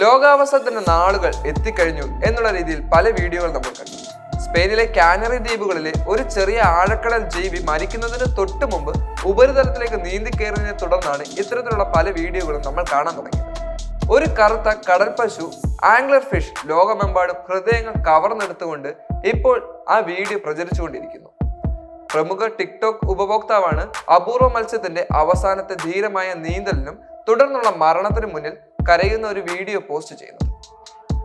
ലോകാവസാനത്തിന്റെ നാളുകൾ എത്തിക്കഴിഞ്ഞു എന്നുള്ള രീതിയിൽ പല വീഡിയോകൾ നമ്മൾ കണ്ടു. സ്പെയിനിലെ കാനറി ദ്വീപുകളിലെ ഒരു ചെറിയ ആഴക്കടൽ ജീവി മരിക്കുന്നതിന് തൊട്ട് മുമ്പ് ഉപരിതലത്തിലേക്ക് നീന്തി കയറിയതിനെ തുടർന്നാണ് ഇത്തരത്തിലുള്ള പല വീഡിയോകളും നമ്മൾ കാണാൻ തുടങ്ങിയത്. ഒരു കറുത്ത കടൽ പശു ആംഗ്ലർ ഫിഷ് ലോകമെമ്പാടും ഹൃദയങ്ങൾ കവർന്നെടുത്തുകൊണ്ട് ഇപ്പോൾ ആ വീഡിയോ പ്രചരിച്ചുകൊണ്ടിരിക്കുന്നു. പ്രമുഖ ടിക്ടോക്ക് ഉപഭോക്താവാണ് അപൂർവ മത്സ്യത്തിന്റെ അവസാനത്തെ ധീരമായ നീന്തലിനും തുടർന്നുള്ള മരണത്തിനു മുന്നിൽ കരയുന്ന ഒരു വീഡിയോ പോസ്റ്റ് ചെയ്യുന്നത്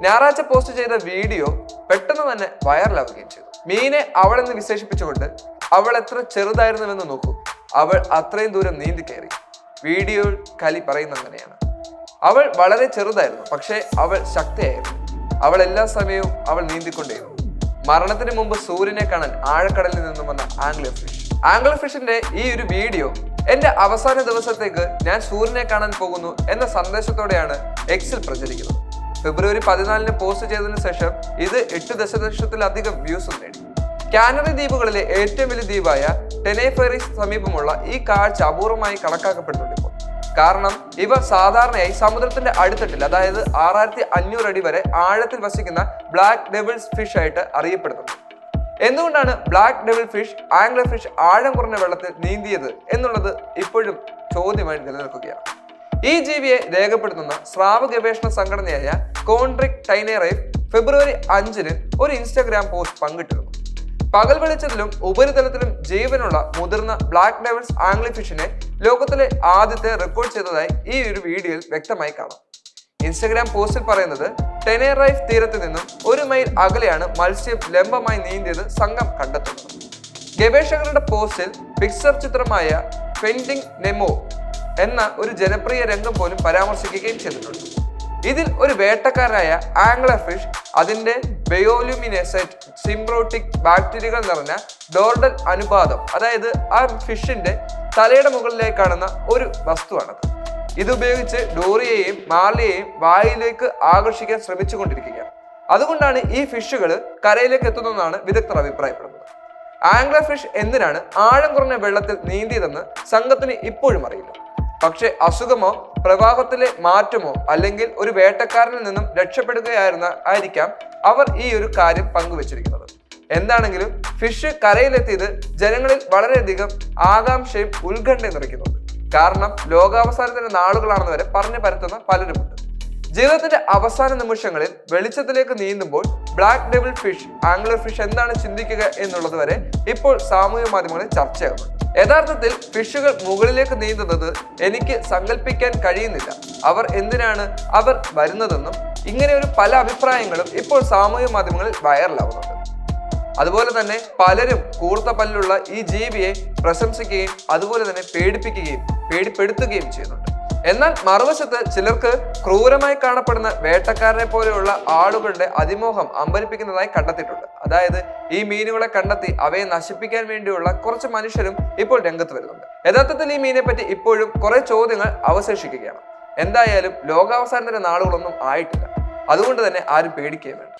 ഞായറാഴ്ച പോസ്റ്റ് ചെയ്ത വീഡിയോ പെട്ടെന്ന് തന്നെ വൈറലാവുകയും ചെയ്തു. മീനെ അവളെന്ന് വിശേഷിപ്പിച്ചുകൊണ്ട് അവൾ എത്ര ചെറുതായിരുന്നുവെന്ന് നോക്കൂ. അവൾ അത്രയും ദൂരം നീന്തി കയറി. വീഡിയോ കലി പറയുന്ന അങ്ങനെയാണ്. അവൾ വളരെ ചെറുതായിരുന്നു പക്ഷേ അവൾ ശക്തിയായിരുന്നു. അവൾ എല്ലാ സമയവും അവൾ നീന്തിക്കൊണ്ടേയിരുന്നു. മരണത്തിന് മുമ്പ് സൂര്യനെ കാണാൻ ആഴക്കടലിൽ നിന്നും വന്ന ആംഗ്ലർ ഫിഷ്. ആംഗ്ലർ ഫിഷിന്റെ ഈ ഒരു വീഡിയോ എന്റെ അവസാന ദിവസത്തേക്ക് ഞാൻ സൂര്യനെ കാണാൻ പോകുന്നു എന്ന സന്ദേശത്തോടെയാണ് എക്സിൽ പ്രചരിക്കുന്നത്. ഫെബ്രുവരി പതിനാലിന് പോസ്റ്റ് ചെയ്തതിനു ശേഷം ഇത് എട്ട് ദശലക്ഷത്തിലധികം വ്യൂസും നേടി. കാനറി ദ്വീപുകളിലെ ഏറ്റവും വലിയ ദ്വീപായ ടെനേഫെറിസ് സമീപമുള്ള ഈ കാഴ്ച അപൂർവമായി കണക്കാക്കപ്പെടുന്നുണ്ട് ഇപ്പോൾ. കാരണം ഇവ സാധാരണയായി സമുദ്രത്തിന്റെ അടിത്തട്ടിൽ അതായത് ആറായിരത്തി അഞ്ഞൂറ് അടി വരെ ആഴത്തിൽ വസിക്കുന്ന ബ്ലാക്ക് ഡെബിൾസ് ഫിഷ് ആയിട്ട് അറിയപ്പെടുന്നുണ്ട്. എന്തുകൊണ്ടാണ് black devil fish angler fish ആഴം കുറഞ്ഞ വെള്ളത്തിൽ നീന്തിയത് എന്നുള്ളത് ഇപ്പോഴും ചോദ്യമായി നിലനിൽക്കുകയാണ്. ഈ ജീവിയെ രേഖപ്പെടുത്തുന്ന സ്രാവ ഗവേഷണ സംഘടനയായ കോൺട്രിക് ടൈനേറൈഫ് ഫെബ്രുവരി അഞ്ചിന് ഒരു ഇൻസ്റ്റാഗ്രാം പോസ്റ്റ് പങ്കിട്ടിരുന്നു. പകൽ വെളിച്ചത്തിലും ഉപരിതലത്തിലും ജീവനുള്ള മുതിർന്ന ബ്ലാക്ക് ഡെവിൾസ് ആംഗ്ലി ഫിഷിനെ ലോകത്തിലെ ആദ്യത്തെ റെക്കോർഡ് ചെയ്തതായി ഈ ഒരു വീഡിയോയിൽ വ്യക്തമായി കാണാം. ഇൻസ്റ്റഗ്രാം പോസ്റ്റിൽ പറയുന്നത് ടെനേറൈഫ് തീരത്ത് നിന്നും ഒരു മൈൽ അകലെയാണ് മത്സ്യം ലംബമായി നീന്തിയത് സംഘം കണ്ടെത്തുന്നത്. ഗവേഷകരുടെ പോസ്റ്റിൽ പിക്ചർ ചിത്രമായ പെൻഡിങ് നെമോ എന്ന ഒരു ജനപ്രിയ രംഗം പോലും പരാമർശിക്കുകയും ചെയ്തിട്ടുണ്ട്. ഇതിൽ ഒരു വേട്ടക്കാരായ ആംഗ്ലർ ഫിഷ് അതിന്റെ ബയോലുമിനെസൈറ്റ് സിംബ്രോട്ടിക് ബാക്ടീരിയകൾ നിറഞ്ഞ ഡോർഡൽ അനുപാതം അതായത് ആ ഫിഷിന്റെ തലയുടെ മുകളിലേക്ക് കാണുന്ന ഒരു വസ്തുവാണത്. ഇതുപയോഗിച്ച് ഡോറിയെയും മാർലിയെയും വായിലേക്ക് ആകർഷിക്കാൻ ശ്രമിച്ചുകൊണ്ടിരിക്കുകയാണ്. അതുകൊണ്ടാണ് ഈ ഫിഷുകൾ കരയിലേക്ക് എത്തുന്നതെന്നാണ് വിദഗ്ധർ അഭിപ്രായപ്പെടുന്നത്. ആംഗ്ല ഫിഷ് എന്തിനാണ് ആഴം കുറഞ്ഞ വെള്ളത്തിൽ നീന്തിയതെന്ന് സംഘത്തിന് ഇപ്പോഴും അറിയില്ല. പക്ഷേ അസുഖമോ പ്രവാഹത്തിലെ മാറ്റമോ അല്ലെങ്കിൽ ഒരു വേട്ടക്കാരനിൽ നിന്നും രക്ഷപ്പെടുകയായിരുന്ന ആയിരിക്കാം അവർ ഈ ഒരു കാര്യം പങ്കുവച്ചിരിക്കുന്നത്. എന്താണെങ്കിലും ഫിഷ് കരയിലെത്തിയത് ജനങ്ങളിൽ വളരെയധികം ആകാംക്ഷയും ഉത്കണ്ഠയും നിറയ്ക്കുന്നുണ്ട്. കാരണം ലോകാവസാനത്തിന്റെ നാളുകളാണെന്ന് വരെ പറഞ്ഞു പരത്തുന്ന പലരുമുണ്ട്. ജീവിതത്തിന്റെ അവസാന നിമിഷങ്ങളിൽ വെളിച്ചത്തിലേക്ക് നീന്തുമ്പോൾ black devil fish angler fish എന്താണ് ചിന്തിക്കുക എന്നുള്ളത് വരെ ഇപ്പോൾ സാമൂഹ്യ മാധ്യമങ്ങളിൽ ചർച്ചയാകുന്നുണ്ട്. യഥാർത്ഥത്തിൽ ഫിഷുകൾ മുകളിലേക്ക് നീന്തുന്നത് എനിക്ക് സങ്കല്പിക്കാൻ കഴിയുന്നില്ല. അവർ എന്തിനാണ് അവർ വരുന്നതെന്നും ഇങ്ങനെ ഒരു പല അഭിപ്രായങ്ങളും ഇപ്പോൾ സാമൂഹ്യ മാധ്യമങ്ങളിൽ വൈറലാവുന്നുണ്ട് അതുപോലെ തന്നെ പലരും കൂർത്ത പല്ലുള്ള ഈ ജീവിയെ പ്രശംസിക്കുകയും അതുപോലെ തന്നെ പേടിപ്പിക്കുകയും പേടിപ്പെടുത്തുകയും ചെയ്യുന്നുണ്ട്. എന്നാൽ മറുവശത്ത് ചിലർക്ക് ക്രൂരമായി കാണപ്പെടുന്ന വേട്ടക്കാരനെ പോലെയുള്ള ആളുകളുടെ അതിമോഹം അമ്പരിപ്പിക്കുന്നതായി കണ്ടെത്തിയിട്ടുണ്ട്. അതായത് ഈ മീനുകളെ കണ്ടെത്തി അവയെ നശിപ്പിക്കാൻ വേണ്ടിയുള്ള കുറച്ച് മനുഷ്യരും ഇപ്പോൾ രംഗത്ത് വരുന്നുണ്ട്. യഥാർത്ഥത്തിൽ ഈ മീനെ പറ്റി ഇപ്പോഴും കുറെ ചോദ്യങ്ങൾ അവശേഷിക്കുകയാണ്. എന്തായാലും ലോകാവസാനത്തിന്റെ നാളുകളൊന്നും ആയിട്ടില്ല. അതുകൊണ്ട് തന്നെ ആരും പേടിക്കുകയും വേണ്ട.